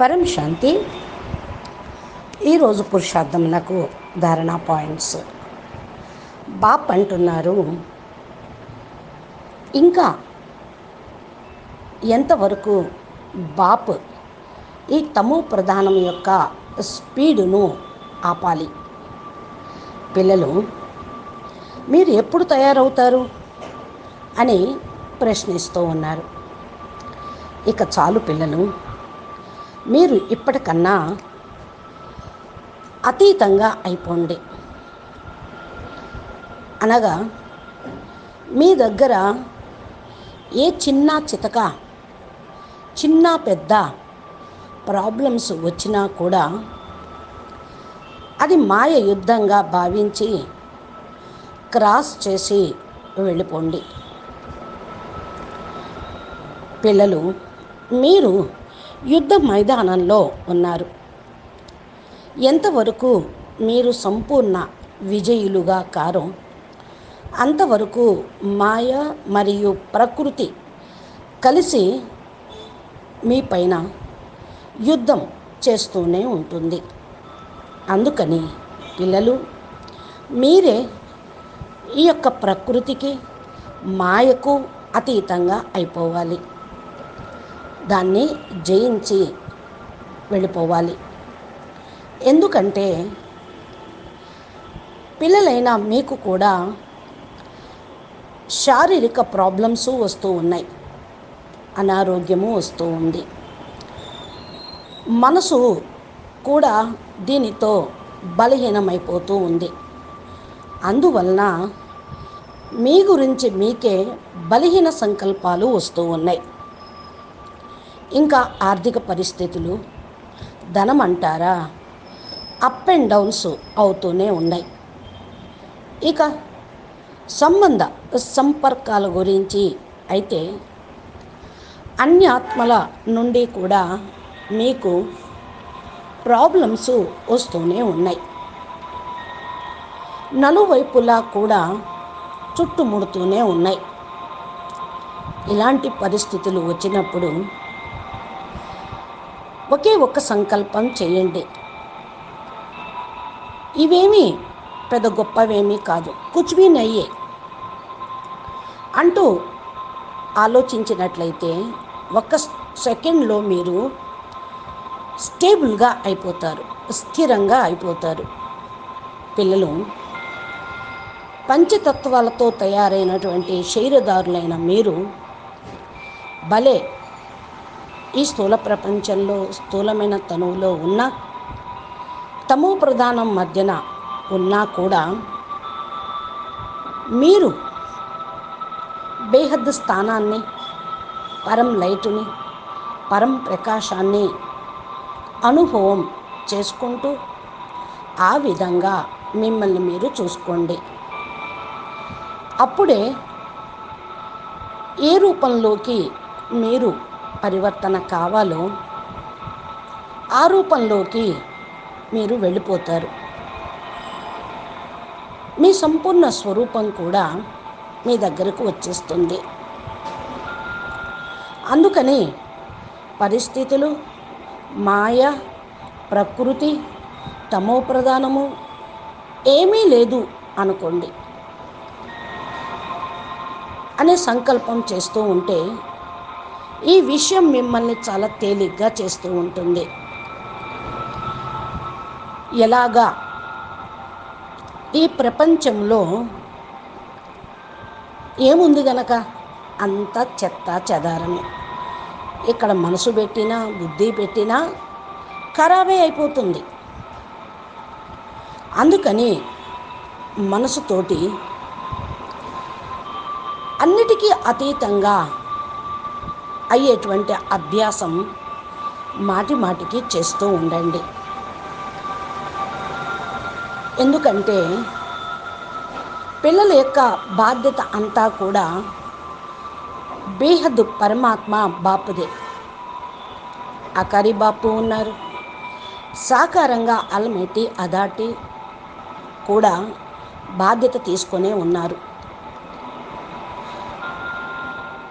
పరం శాంతి. ఈరోజు నాకు ధారణా పాయింట్స్. బాప్ అంటున్నారు ఇంకా ఎంతవరకు బాప్ ఈ తమో ప్రధానం యొక్క స్పీడును ఆపాలి? పిల్లలు మీరు ఎప్పుడు తయారవుతారు? అని ప్రశ్నిస్తూ ఉన్నారు. ఇక చాలు పిల్లలు మీరు ఇప్పటికన్నా అతీతంగా అయిపోండి. అనగా మీ దగ్గర ఏ చిన్న చితక చిన్న పెద్ద ప్రాబ్లమ్స్ వచ్చినా కూడా అది మాయ యుద్ధంగా భావించి క్రాస్ చేసి వెళ్ళిపోండి. పిల్లలు మీరు యుద్ధ మైదానంలో ఉన్నారు. ఎంతవరకు మీరు సంపూర్ణ విజయులుగా కారో అంతవరకు మాయ మరియు ప్రకృతి కలిసి మీ పైన యుద్ధం చేస్తూనే ఉంటుంది. అందుకని పిల్లలు మీరే ఈ యొక్క ప్రకృతికి మాయకు అతీతంగా అయిపోవాలి. దాన్ని జయించి వెళ్ళిపోవాలి. ఎందుకంటే పిల్లలైన మీకు కూడా శారీరక ప్రాబ్లమ్స్ వస్తూ ఉన్నాయి. అనారోగ్యము వస్తూ ఉంది. మనసు కూడా దీనితో బలహీనమైపోతూ ఉంది. అందువలన మీ గురించి మీకే బలహీన సంకల్పాలు వస్తూ ఉన్నాయి. ఇంకా ఆర్థిక పరిస్థితులు ధనం అంటారా అప్ అండ్ డౌన్స్ అవుతూనే ఉన్నాయి. ఇక సంబంధ సంపర్కాల గురించి అయితే అన్యాత్మల నుండి కూడా మీకు ప్రాబ్లమ్స్ వస్తూనే ఉన్నాయి. నలువైపులా కూడా చుట్టుముడుతూనే ఉన్నాయి. ఇలాంటి పరిస్థితులు వచ్చినప్పుడు ఒకే ఒక్క సంకల్పం చేయండి. ఇవేమీ పెద్ద గొప్పవేమీ కాదు. కుచ్బీ నయ్యే. అంటూ ఆలోచించినట్లయితే ఒక్క సెకండ్లో మీరు స్టేబుల్గా అయిపోతారు. స్థిరంగా అయిపోతారు. పిల్లలు పంచతత్వాలతో తయారైనటువంటి శరీరదారులైన మీరు భలే ఈ స్థూల ప్రపంచంలో స్థూలమైన తనువులో ఉన్న తమో ప్రధానం మధ్యన ఉన్నా కూడా మీరు బేహద్ స్థానాన్ని పరం లైటుని పరం ప్రకాశాన్ని అనుభవం చేసుకుంటూ ఆ విధంగా మిమ్మల్ని మీరు చూసుకోండి. అప్పుడే ఏ రూపంలోకి మీరు పరివర్తన కావాలో ఆ రూపంలోకి మీరు వెళ్ళిపోతారు. మీ సంపూర్ణ స్వరూపం కూడా మీ దగ్గరకు వచ్చేస్తుంది. అందుకని పరిస్థితులు మాయ ప్రకృతి తమో ప్రధానము ఏమీ లేదు అనుకోండి. అనే సంకల్పం చేస్తూ ఉంటే ఈ విషయం మిమ్మల్ని చాలా తేలిగ్గా చేస్తూ ఉంటుంది. ఎలాగా? ఈ ప్రపంచంలో ఏముంది గనక? అంత చెత్త చెదారమే. ఇక్కడ మనసు పెట్టినా బుద్ధి పెట్టినా ఖరాబే అయిపోతుంది. అందుకని మనసుతోటి అన్నిటికీ అతీతంగా అయ్యేటువంటి అభ్యాసం మాటి మాటికి చేస్తూ ఉండండి. ఎందుకంటే పిల్లల యొక్క బాధ్యత అంతా కూడా బేహద్ పరమాత్మ బాపుదే. అకారి బాపు ఉన్నారు. సాకారంగా అలమెటి అదాటి కూడా బాధ్యత తీసుకొనే ఉన్నారు.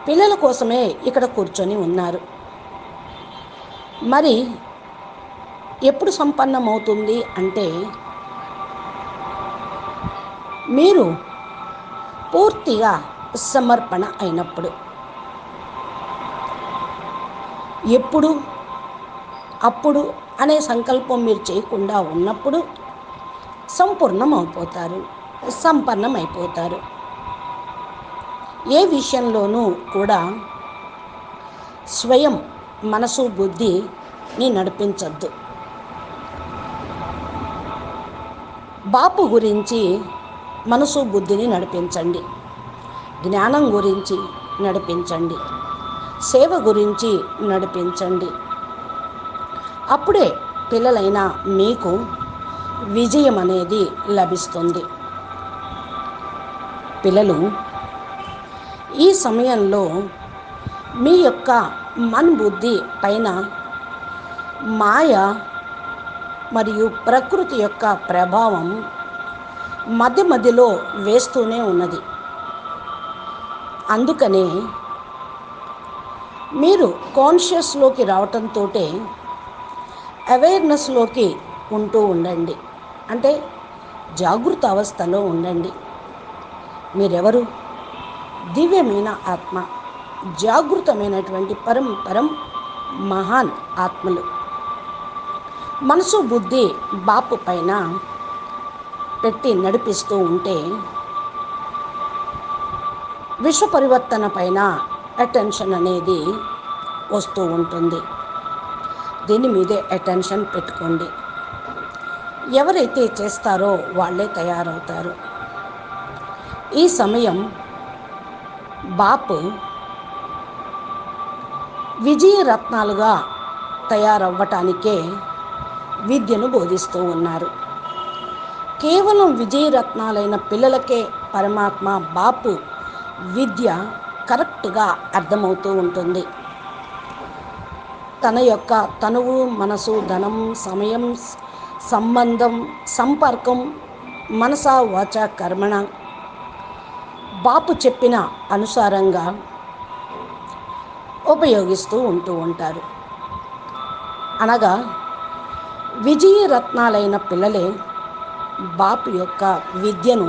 పిల్లల కోసమే ఇక్కడ కూర్చొని ఉన్నారు. మరి ఎప్పుడు సంపన్నమవుతుంది అంటే మీరు పూర్తిగా సమర్పణ అయినప్పుడు. ఎప్పుడు అప్పుడు అనే సంకల్పం మీరు చేయకుండా ఉన్నప్పుడు సంపూర్ణం అయిపోతారు సంపన్నం అయిపోతారు ఏ విషయంలోనూ కూడా స్వయం మనసు బుద్ధిని నడిపించద్దు. బాపు గురించి మనసు బుద్ధిని నడిపించండి. జ్ఞానం గురించి నడిపించండి. సేవ గురించి నడిపించండి. అప్పుడే పిల్లలైన మీకు విజయం అనేది లభిస్తుంది. పిల్లలు ఈ సమయంలో మీ యొక్క మన్ బుద్ధి పైన మాయ మరియు ప్రకృతి యొక్క ప్రభావం మధ్య మధ్యలో వేస్తూనే ఉన్నది. అందుకనే మీరు కాన్షియస్లోకి రావటంతో అవేర్నెస్లోకి ఉంటూ ఉండండి. అంటే జాగృత అవస్థలో ఉండండి. మీరెవరు? దివ్యమైన ఆత్మ జాగృతమైనటువంటి పరం పరం మహాన్ ఆత్మలు. మనసు బుద్ధి బాపు పైన పెట్టి నడిపిస్తూ ఉంటే విశ్వ పరివర్తన పైన అటెన్షన్ అనేది వస్తూ ఉంటుంది. దీని మీదే అటెన్షన్ పెట్టుకోండి. ఎవరైతే చేస్తారో వాళ్ళే తయారవుతారు. ఈ సమయం బాపు విజయరత్నాలుగా తయారవ్వటానికే విద్యను బోధిస్తూ ఉన్నారు. కేవలం విజయరత్నాలైన పిల్లలకే పరమాత్మ బాపు విద్య కరెక్ట్గా అర్థమవుతూ ఉంటుంది. తన యొక్క తనువు మనసు ధనం సమయం సంబంధం సంపర్కం మనసా వాచ కర్మణ బాపు చెప్పిన అనుసారంగా ఉపయోగిస్తూ ఉంటూ ఉంటారు. అనగా విజయరత్నాలైన పిల్లలే బాపు యొక్క విద్యను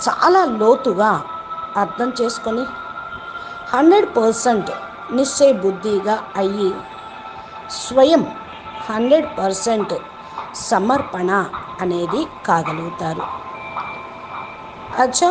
చాలా లోతుగా అర్థం చేసుకొని హండ్రెడ్ పర్సెంట్ నిశ్చయ బుద్ధిగా అయ్యి స్వయం హండ్రెడ్ పర్సెంట్ సమర్పణ అనేది కాగలుగుతారు. అచ్చా!